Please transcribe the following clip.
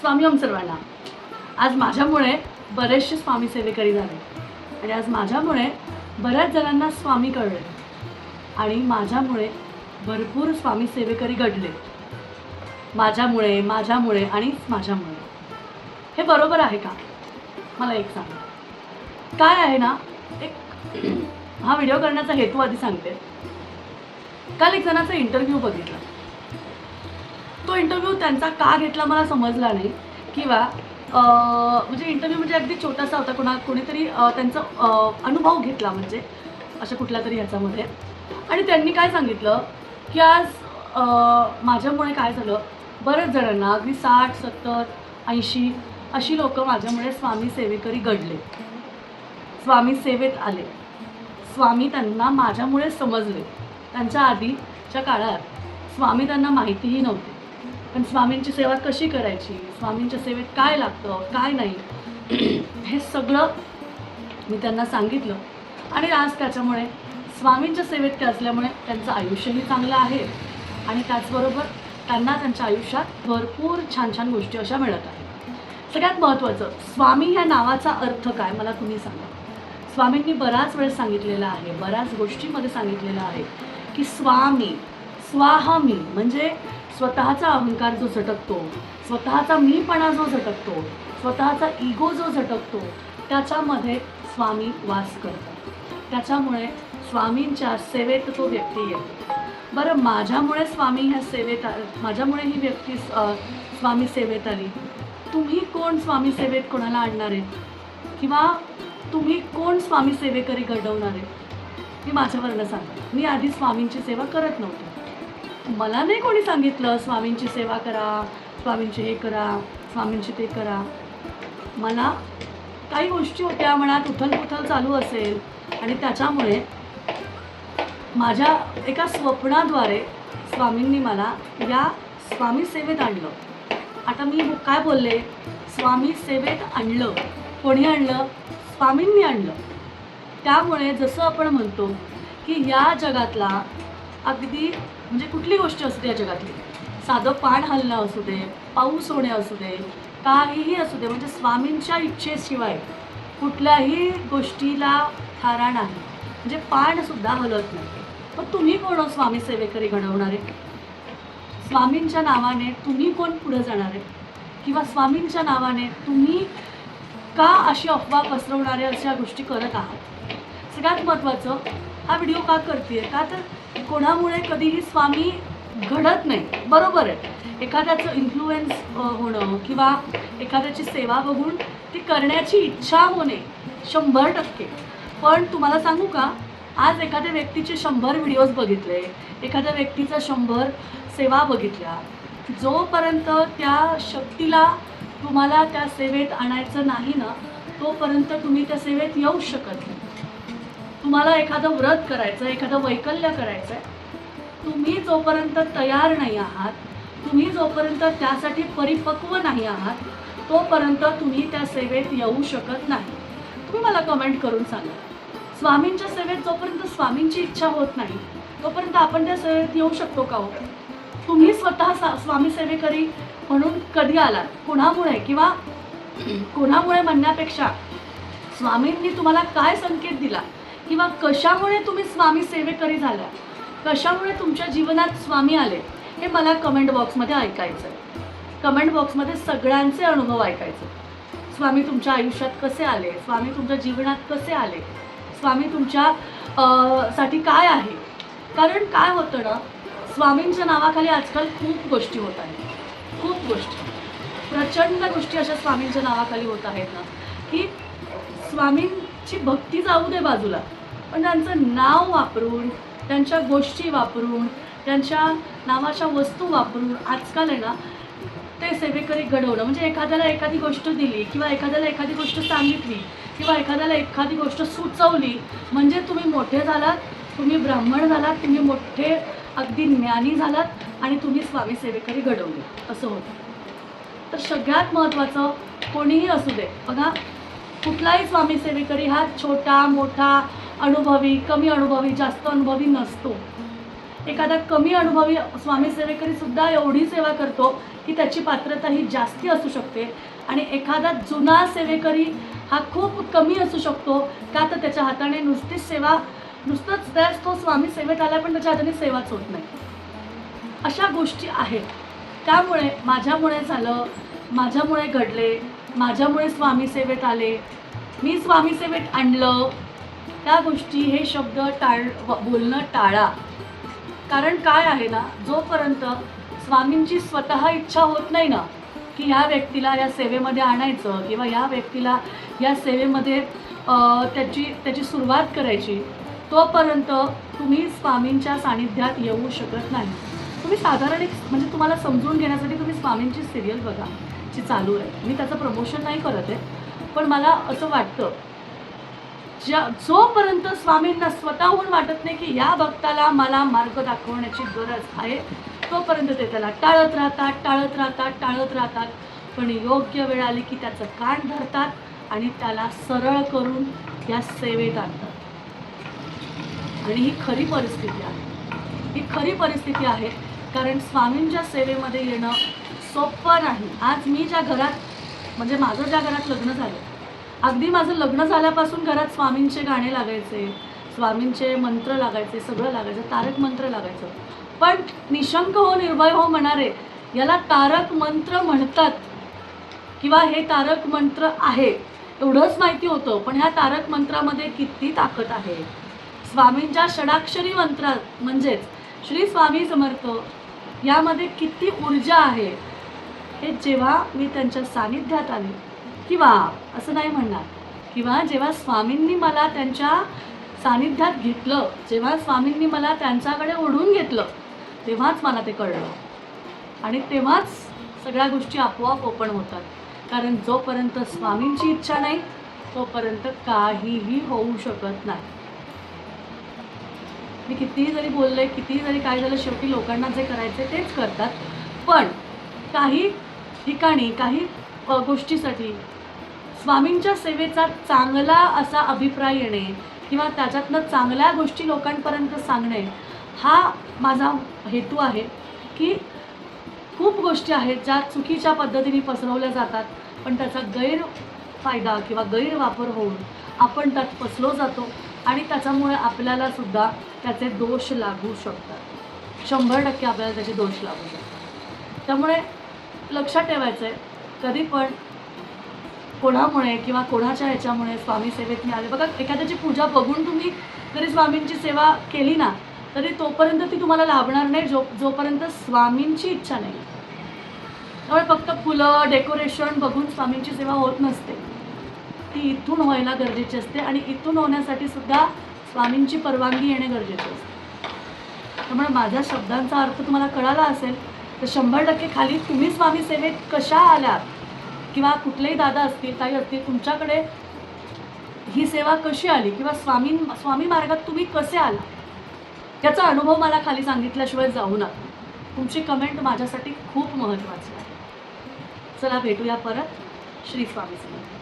स्वामी ओम सर्वांना. आज माझ्यामुळे बरेचसे स्वामी सेवेकरी झाले. आणि आज माझ्यामुळे बऱ्याच जणांना स्वामी कळले. आणि माझ्यामुळे भरपूर स्वामी सेवेकरी घडले. माझ्यामुळे माझ्यामुळे आणि माझ्यामुळे. हे बरोबर आहे का? मला एक सांगा. काय आहे ना एक हा व्हिडिओ करण्याचा हेतू आधी सांगते. काल एक जणाचा इंटरव्ह्यू बघितला. तो इंटरव्ह्यू त्यांचा का घेतला मला समजला नाही. किंवा म्हणजे इंटरव्ह्यू म्हणजे अगदी छोटासा होता. कोणा कोणीतरी त्यांचा अनुभव घेतला म्हणजे अशा कुठल्या तरी ह्याच्यामध्ये. आणि त्यांनी काय सांगितलं की आज माझ्यामुळे काय झालं बऱ्याच जणांना अगदी साठ सत्तर ऐंशी अशी लोकं माझ्यामुळे स्वामी सेवेकरी घडले. स्वामी सेवेत आले. स्वामी त्यांना माझ्यामुळे समजले. त्यांच्या आधीच्या काळात स्वामी त्यांना माहितीही नव्हती. पण स्वामींची सेवा कशी करायची? स्वामींच्या सेवेत काय लागतं? काय नाही? हे सगळं मी त्यांना सांगितलं. आणि आज त्याच्यामुळे स्वामींच्या सेवेत ते असल्यामुळे त्यांचं आयुष्यही चांगलं आहे. आणि त्याचबरोबर त्यांना त्यांच्या आयुष्यात भरपूर छान छान गोष्टी अशा मिळत आहेत. सगळ्यात महत्त्वाचं स्वामी ह्या नावाचा अर्थ काय? मला तुम्ही सांगा. स्वामींनी बराच वेळ सांगितलेला आहे बऱ्याच गोष्टीमध्ये सांगितलेलं आहे की स्वामी स्वाहमी म्हणजे स्वतःचा अहंकार जो झटकतो स्वतःचा मीपणा जो झटकतो स्वतःचा इगो जो झटकतो त्याच्यामध्ये स्वामी वास करतात. त्याच्यामुळे स्वामींच्या सेवेत तो व्यक्ती येतो. बरं माझ्यामुळे स्वामी ह्या सेवेत माझ्यामुळे ही व्यक्ती स्वामी सेवेत आली. तुम्ही कोण स्वामी सेवेत कोणाला आणणार आहेत? किंवा तुम्ही कोण स्वामी सेवेकरी घडवणार आहे मी माझ्यावरनं सांगा मी आधी स्वामींची सेवा करत नव्हते. मला नाही कोणी सांगितलं स्वामींची सेवा करा स्वामींची हे करा स्वामींची ते करा. मला काही गोष्टी होत्या मनात उथलपुथल चालू असेल. आणि त्याच्यामुळे माझ्या एका स्वप्नाद्वारे स्वामींनी मला या स्वामी सेवेत आणलं. आता मी काय बोलले? स्वामी सेवेत आणलं. कोणी आणलं? स्वामींनी आणलं. त्यामुळे जसं आपण म्हणतो की या जगातला अगदी म्हणजे कुठली गोष्ट असते या जगातली. साधं पाण हलणं असू दे पाऊस होणे असू दे काहीही असू दे म्हणजे स्वामींच्या इच्छेशिवाय कुठल्याही गोष्टीला थारा नाही. म्हणजे पाणसुद्धा हलत नाही. मग तुम्ही कोण हो स्वामी सेवेकरी घडवणारे? स्वामींच्या नावाने तुम्ही कोण पुढे जाणार? आहे किंवा स्वामींच्या नावाने तुम्ही का अशी अफवा पसरवणाऱ्या अशा गोष्टी करत आहात? सगळ्यात महत्त्वाचं हा व्हिडिओ का करते का तर कोणामुळे कधीही स्वामी घडत नाही. बरोबर आहे. एखाद्याचं इन्फ्लुएन्स होणं किंवा एखाद्याची सेवा बघून ती करण्याची इच्छा होणे शंभर टक्के. पण तुम्हाला सांगू का आज एखाद्या व्यक्तीचे शंभर व्हिडिओज बघितले एखाद्या व्यक्तीचा शंभर सेवा बघितल्या जोपर्यंत त्या शक्तीला तुम्हाला त्या सेवेत आणायचं नाही ना तोपर्यंत तुम्ही त्या सेवेत येऊ शकत नाही. तुम्हाला एखादं व्रत करायचं एखादं वैकल्य करायचं आहे तुम्ही जोपर्यंत तयार नाही आहात तुम्ही जोपर्यंत त्यासाठी परिपक्व नाही आहात तोपर्यंत तुम्ही त्या सेवेत येऊ शकत नाही. तुम्ही मला कमेंट करून सांगा. स्वामींच्या सेवेत जोपर्यंत स्वामींची इच्छा होत नाही तोपर्यंत आपण त्या सेवेत येऊ शकतो का हो? तुम्ही स्वतः सा स्वामी सेवेकरी म्हणून कधी आलात? कोणामुळे? किंवा कोणामुळे म्हणण्यापेक्षा स्वामींनी तुम्हाला काय संकेत दिला? किंवा कशामुळे तुम्ही स्वामी सेवेकरी झाल्या कशामुळे तुमच्या जीवनात स्वामी आले? हे मला कमेंट बॉक्समध्ये ऐकायचं आहे कमेंट बॉक्समध्ये सगळ्यांचे अनुभव ऐकायचे. स्वामी तुमच्या आयुष्यात कसे आले? स्वामी तुमच्या जीवनात कसे आले? स्वामी तुमच्या साठी काय आहे? कारण काय होतं ना स्वामींच्या नावाखाली आजकाल खूप गोष्टी होत आहेत. खूप गोष्टी. प्रचंड गोष्टी अशा स्वामींच्या नावाखाली होत आहेत ना की स्वामींची भक्ती जाऊ दे बाजूला. पण त्यांचं नाव वापरून त्यांच्या गोष्टी वापरून त्यांच्या नावाच्या वस्तू वापरून आजकाल आहे ना ते सेवेकरी घडवणं म्हणजे एखाद्याला एखादी गोष्ट दिली किंवा एखाद्याला एखादी गोष्ट सांगितली किंवा एखाद्याला एखादी गोष्ट सुचवली म्हणजे तुम्ही मोठे झालात तुम्ही ब्राह्मण झालात तुम्ही मोठे अगदी ज्ञानी झालात आणि तुम्ही स्वामी सेवेकरी घडवले असं होतं. तर सगळ्यात महत्त्वाचं कोणीही असू दे बघा कुठलाही स्वामी सेवेकरी हा छोटा मोठा अनुभवी कमी अनुभवी जास्त अनुभवी नसतो. एखादा कमी अनुभवी स्वामी सेवेकरी सुद्धा एवढी सेवा करतो की त्याची पात्रता ही जास्ती असू शकते. आणि एखादा जुना सेवेकरी हा खूप कमी असू शकतो. का तर त्याच्या हाताने नुसतीच सेवा नुसतंच त्याच तो स्वामी सेवेत आला पण त्याच्या हाताने सेवाच होत नाही. अशा गोष्टी आहेत. त्यामुळे माझ्यामुळे झालं माझ्यामुळे घडले माझ्यामुळे स्वामी सेवेत आले. मी स्वामी सेवेत आणलं त्या गोष्टी हे शब्द टाळ बोलणं टाळा. कारण काय आहे ना जोपर्यंत स्वामींची स्वतः इच्छा होत नाही ना की ह्या व्यक्तीला या सेवेमध्ये आणायचं किंवा या व्यक्तीला या सेवेमध्ये त्याची त्याची सुरुवात करायची तोपर्यंत तुम्ही स्वामींच्या सानिध्यात येऊ शकत नाही. तुम्ही साधारण एक म्हणजे तुम्हाला समजून घेण्यासाठी तुम्ही स्वामींची सिरियल बघा जी चालू आहे. मी त्याचं प्रमोशन नाही करत आहे पण मला असं वाटतं ज्या जोपर्यंत स्वामींना स्वतःहून वाटत नाही की या भक्ताला मला मार्ग दाखवण्याची गरज आहे तोपर्यंत ते त्याला टाळत राहतात टाळत राहतात टाळत राहतात. पण योग्य वेळ आली की त्याचं कान धरतात आणि त्याला सरळ करून या सेवेत आणतात. आणि ही खरी परिस्थिती आहे. ही खरी परिस्थिती आहे कारण स्वामींच्या सेवेमध्ये येणं सोपं नाही. आज मी ज्या घरात म्हणजे माझं ज्या घरात लग्न झालं अगदी माझं लग्न झाल्यापासून घरात स्वामींचे गाणे लागायचे स्वामींचे मंत्र लागायचे सगळं लागायचं तारक मंत्र लागायचं. पण निशंक हो निर्भय हो म्हणारे याला तारक मंत्र म्हणतात. किंवा हे तारक मंत्र आहे एवढंच माहिती होतं पण ह्या तारक मंत्रामध्ये किती ताकद आहे. स्वामींच्या षडाक्षरी मंत्रात म्हणजेच श्री स्वामी समर्थ यामध्ये किती ऊर्जा आहे हे जेव्हा मी त्यांच्या सानिध्यात आले किंवा असं नाही म्हणणार. किंवा जेव्हा स्वामींनी मला त्यांच्या सानिध्यात घेतलं जेव्हा स्वामींनी मला त्यांच्याकडे ओढून घेतलं तेव्हाच मला ते कळलं. आणि तेव्हाच सगळ्या गोष्टी आपोआप ओपन होतात. कारण जोपर्यंत स्वामींची इच्छा नाही तोपर्यंत काहीही होऊ शकत नाही. मी कितीही जरी बोलले कितीही जरी काय झालं शेवटी लोकांना जे करायचे तेच करतात. पण काही ठिकाणी काही गोष्टीसाठी स्वामींच्या सेवेचा चांगला असा अभिप्राय येणे किंवा त्याच्यातनं चांगल्या गोष्टी लोकांपर्यंत सांगणे हा माझा हेतू आहे की खूप गोष्टी आहेत ज्या चुकीच्या पद्धतीने पसरवल्या जातात पण त्याचा गैरफायदा किंवा गैरवापर होऊन आपण त्यात फसलो जातो आणि त्याच्यामुळे आपल्याला सुद्धा त्याचे दोष लागू शकतात. शंभर टक्के आपल्याला त्याचे दोष लागू शकतात. त्यामुळे लक्षात ठेवायचं आहे कधी पण कोणामुळे किंवा कोणाच्या ह्याच्यामुळे स्वामी सेवेत मी आले बघा एखाद्याची पूजा बघून तुम्ही जरी स्वामींची सेवा केली ना तरी तोपर्यंत ती तुम्हाला लाभणार नाही जो जोपर्यंत स्वामींची इच्छा नाही. त्यामुळे फक्त फुलं डेकोरेशन बघून स्वामींची सेवा होत नसते. ती इथून व्हायला गरजेची असते आणि इथून होण्यासाठी सुद्धा स्वामींची परवानगी येणे गरजेचे असते. त्यामुळे माझ्या शब्दांचा अर्थ तुम्हाला कळाला असेल तर शंभर टक्के खाली तुम्ही स्वामी सेवेत कशा आल्यात किंवा कुठलेही दादा असतील काही असतील तुमच्याकडे ही सेवा कशी आली? किंवा स्वामी स्वामी मार्गात तुम्ही कसे आला? याचा अनुभव मला खाली सांगितल्याशिवाय जाऊ नका. तुमची कमेंट माझ्यासाठी खूप महत्त्वाची आहे. चला भेटूया परत. श्री स्वामी समर्थ.